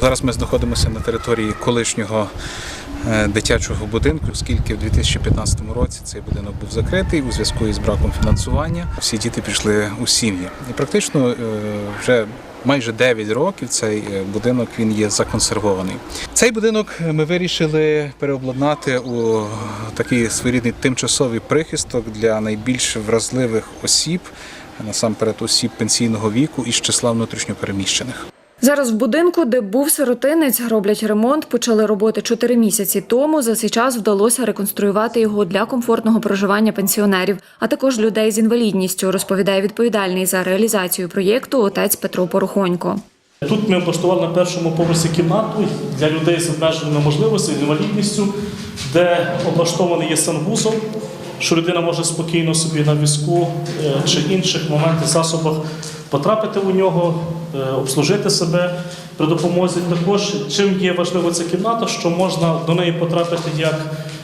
Зараз ми знаходимося на території колишнього е, дитячого будинку, оскільки в 2015 році цей будинок був закритий у зв'язку із браком фінансування. Всі діти пішли у сім'ї. І практично е, вже майже 9 років цей е, будинок він є законсервований. Цей будинок ми вирішили переобладнати у такий своєрідний тимчасовий прихисток для найбільш вразливих осіб, насамперед осіб пенсійного віку із числа внутрішньопереміщених. Зараз в будинку, де був сиротинець, роблять ремонт, почали роботи чотири місяці тому. За цей час вдалося реконструювати його для комфортного проживання пенсіонерів, а також людей з інвалідністю, розповідає відповідальний за реалізацію проєкту отець Петро Порохонько. Тут ми облаштували на першому поверсі кімнату для людей з обмеженими можливостями, інвалідністю, де облаштований є санвузол, що людина може спокійно собі на візку е, чи інших моментах засобах потрапити у нього, е, обслужити себе при допомозі. Також чим є важлива ця кімната, що можна до неї потрапити як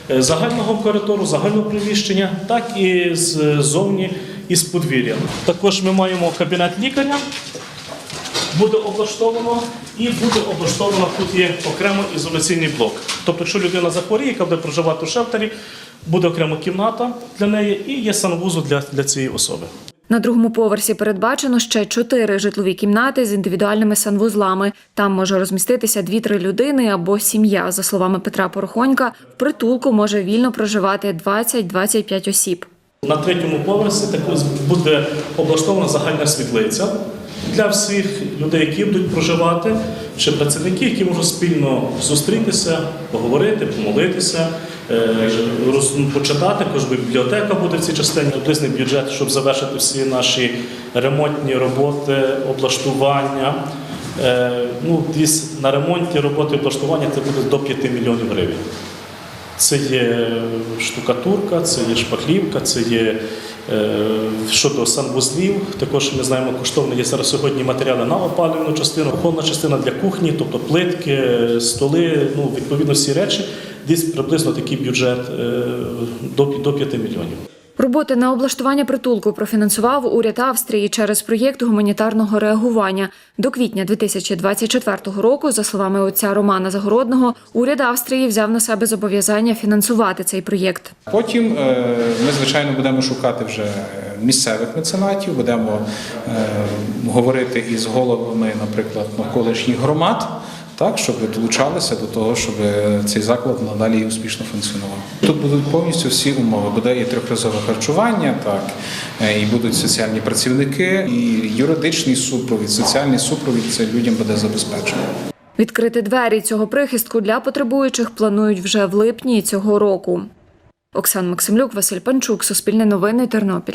е, загального коридору, загального приміщення, так і ззовні із подвір'я. Також ми маємо кабінет лікаря буде облаштовано і буде облаштовано тут є окремо ізоляційний блок. Тобто, якщо людина захворіє, яка буде проживати в шелтері, буде окрема кімната для неї і є санвузол для, для цієї особи. На другому поверсі передбачено ще чотири житлові кімнати з індивідуальними санвузлами. Там може розміститися дві-три людини або сім'я. За словами Петра Порохонька, в притулку може вільно проживати 20-25 осіб. На третьому поверсі також буде облаштована загальна світлиця для всіх людей, які будуть проживати, чи працівники, які можуть спільно зустрітися, поговорити, помолитися, е, почитати. Також бібліотека буде в цій частині. Приблизний бюджет, щоб завершити всі наші ремонтні роботи, облаштування. Е, Ну, десь на ремонті роботи облаштування це буде до 5 мільйонів гривень. Це є штукатурка, це є шпаклівка, це є щодо санвузлів. Також ми знаємо, коштовно є зараз сьогодні матеріали на опалювальну частину, холодна частина для кухні, тобто плитки, столи, ну відповідно всі речі. Десь приблизно такий бюджет е, до 5 мільйонів. Роботи на облаштування притулку профінансував уряд Австрії через проєкт гуманітарного реагування. До квітня 2024 року, за словами отця Романа Загородного, уряд Австрії взяв на себе зобов'язання фінансувати цей проєкт. Потім е, ми, звичайно, будемо шукати вже місцевих меценатів, будемо е, говорити із головами, наприклад, навколишніх громад. Так, щоб долучалися до того, щоб цей заклад надалі успішно функціонував. Тут будуть повністю всі умови. Буде і трьохразове харчування, так е, і будуть соціальні працівники, і юридичний супровід, соціальний супровід це людям буде забезпечено. Відкрити двері цього прихистку для потребуючих планують вже в липні цього року. Оксан Максимлюк, Василь Панчук, Суспільне новини, Тернопіль.